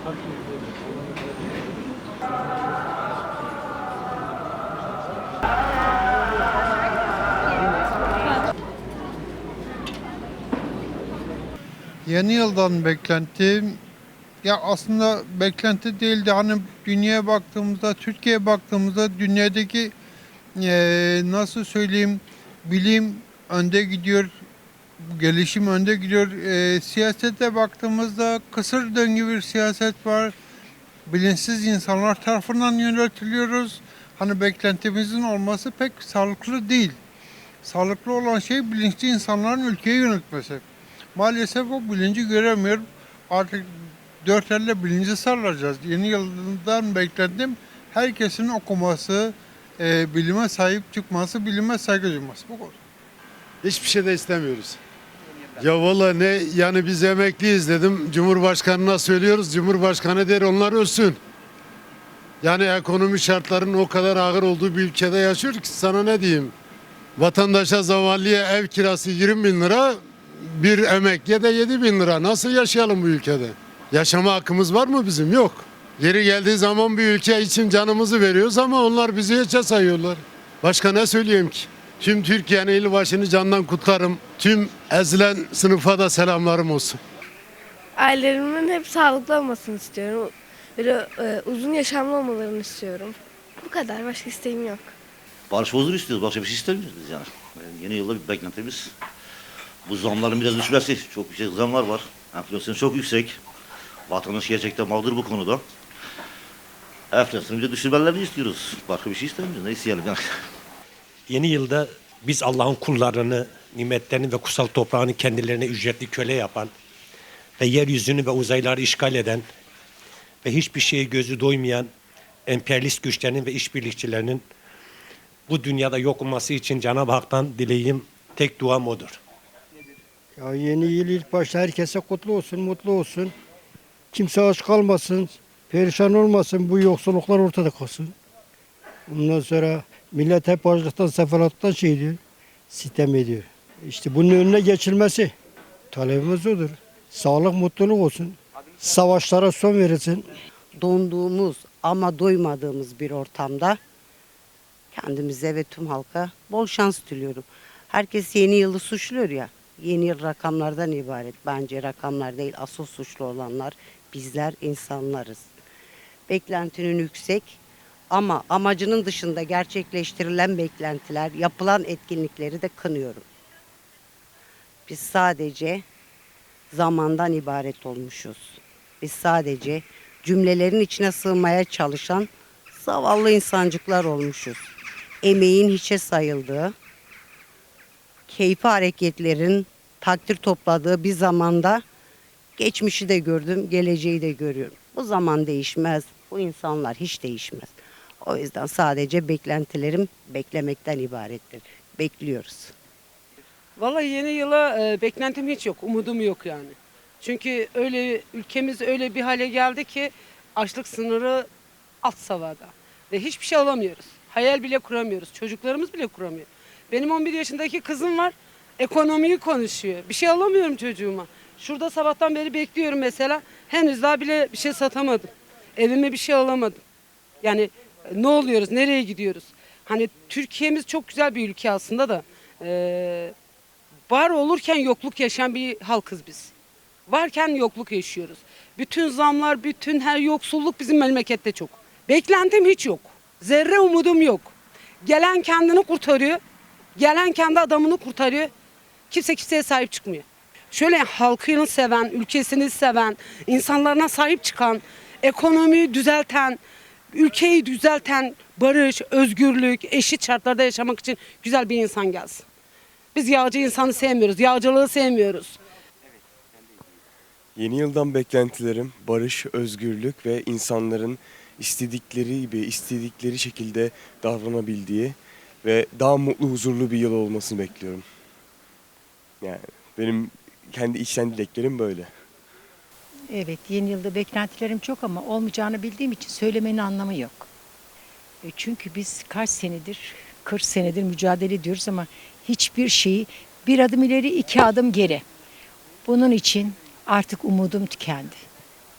Yeni yıldan beklentim ya aslında beklenti değildi. Hani dünyaya baktığımızda, Türkiye'ye baktığımızda dünyadaki eee, nasıl söyleyeyim bilim önde gidiyor, gelişim önde gidiyor. Eee, siyasete baktığımızda kısır döngü bir siyaset var. Bilinçsiz insanlar tarafından yönetiliyoruz. Hani beklentimizin olması pek sağlıklı değil. Sağlıklı olan şey bilinçli insanların ülkeyi yönetmesi. Maalesef o bilinci göremiyorum. Artık dört elle bilinci sarılacağız. Yeni yıldan beklendim herkesin okuması, e, bilime sahip çıkması, bilime saygı duyması. Bu kadar. Hiçbir şey de istemiyoruz. Ya valla ne yani biz emekliyiz dedim. Cumhurbaşkanına söylüyoruz. Cumhurbaşkanı der onlar ölsün. Yani ekonomi şartlarının o kadar ağır olduğu bir ülkede yaşıyor ki sana ne diyeyim. Vatandaşa zavallıya ev kirası 20 bin lira, bir emekliye de 7 bin lira. Nasıl yaşayalım bu ülkede? Yaşama hakkımız var mı bizim? Yok. Yeri geldiği zaman bir ülke için canımızı veriyoruz ama onlar bizi hiçe sayıyorlar. Başka ne söyleyeyim ki? Tüm Türkiye'nin il başını candan kutlarım. Tüm ezilen sınıfa da selamlarım olsun. Ailelerimin hep sağlıklı olmasını istiyorum. Böyle e, uzun yaşamlı olmalarını istiyorum. Bu kadar. Başka isteğim yok. Barış huzur istiyoruz. Başka bir şey istemiyoruz biz yani. yani yeni yılda bir beklentimiz. Bu zamların biraz düşmesi. Çok yüksek zamlar var. Enflasyon çok yüksek. Vatandaş gerçekten mağdur bu konuda. Enflasyonu bir de düşürmelerini istiyoruz. Başka bir şey istemiyoruz. Ne isteyelim yani. Yeni yılda biz Allah'ın kullarını, nimetlerini ve kutsal toprağını kendilerine ücretli köle yapan ve yeryüzünü ve uzayları işgal eden ve hiçbir şeye gözü doymayan emperyalist güçlerin ve işbirlikçilerinin bu dünyada yok olması için Cenab-ı Hak'tan dileğim tek duam odur. Ya yeni yıl ilk başta herkese kutlu olsun, mutlu olsun. Kimse aç kalmasın, perişan olmasın, bu yoksulluklar ortada kalsın. Ondan sonra millet hep açlıktan, sefalattan şey diyor, sitem ediyor. İşte bunun önüne geçilmesi talebimiz odur. Sağlık, mutluluk olsun. Savaşlara son verilsin. donduğumuz ama doymadığımız bir ortamda kendimize ve tüm halka bol şans diliyorum. Herkes yeni yılı suçluyor ya. Yeni yıl rakamlardan ibaret. Bence rakamlar değil asıl suçlu olanlar bizler insanlarız. Beklentinin yüksek ama amacının dışında gerçekleştirilen beklentiler, yapılan etkinlikleri de kınıyorum. Biz sadece zamandan ibaret olmuşuz. Biz sadece cümlelerin içine sığmaya çalışan zavallı insancıklar olmuşuz. Emeğin hiçe sayıldığı, keyfi hareketlerin takdir topladığı bir zamanda geçmişi de gördüm, geleceği de görüyorum. Bu zaman değişmez, bu insanlar hiç değişmez. O yüzden sadece beklentilerim beklemekten ibarettir. Bekliyoruz. Vallahi yeni yıla e, beklentim hiç yok, umudum yok yani. Çünkü öyle ülkemiz öyle bir hale geldi ki açlık sınırı alt savada ve hiçbir şey alamıyoruz. Hayal bile kuramıyoruz. Çocuklarımız bile kuramıyor. Benim 11 yaşındaki kızım var. Ekonomiyi konuşuyor. Bir şey alamıyorum çocuğuma. Şurada sabahtan beri bekliyorum mesela. Henüz daha bile bir şey satamadım. Evime bir şey alamadım. Yani ne oluyoruz? Nereye gidiyoruz? Hani Türkiye'miz çok güzel bir ülke aslında da. e, var olurken yokluk yaşayan bir halkız biz. Varken yokluk yaşıyoruz. Bütün zamlar, bütün her yoksulluk bizim memlekette çok. Beklentim hiç yok. Zerre umudum yok. Gelen kendini kurtarıyor. Gelen kendi adamını kurtarıyor. Kimse kimseye sahip çıkmıyor. Şöyle halkını seven, ülkesini seven, insanlarına sahip çıkan, ekonomiyi düzelten, ülkeyi düzelten, barış, özgürlük, eşit şartlarda yaşamak için güzel bir insan gelsin. Biz yağcı insanı sevmiyoruz, yağcılığı sevmiyoruz. Yeni yıldan beklentilerim barış, özgürlük ve insanların istedikleri gibi, istedikleri şekilde davranabildiği ve daha mutlu, huzurlu bir yıl olmasını bekliyorum. Yani benim kendi içten dileklerim böyle. Evet, yeni yılda beklentilerim çok ama olmayacağını bildiğim için söylemenin anlamı yok. E, Çünkü biz kaç senedir, 40 senedir mücadele ediyoruz ama hiçbir şeyi bir adım ileri, iki adım geri. Bunun için artık umudum tükendi.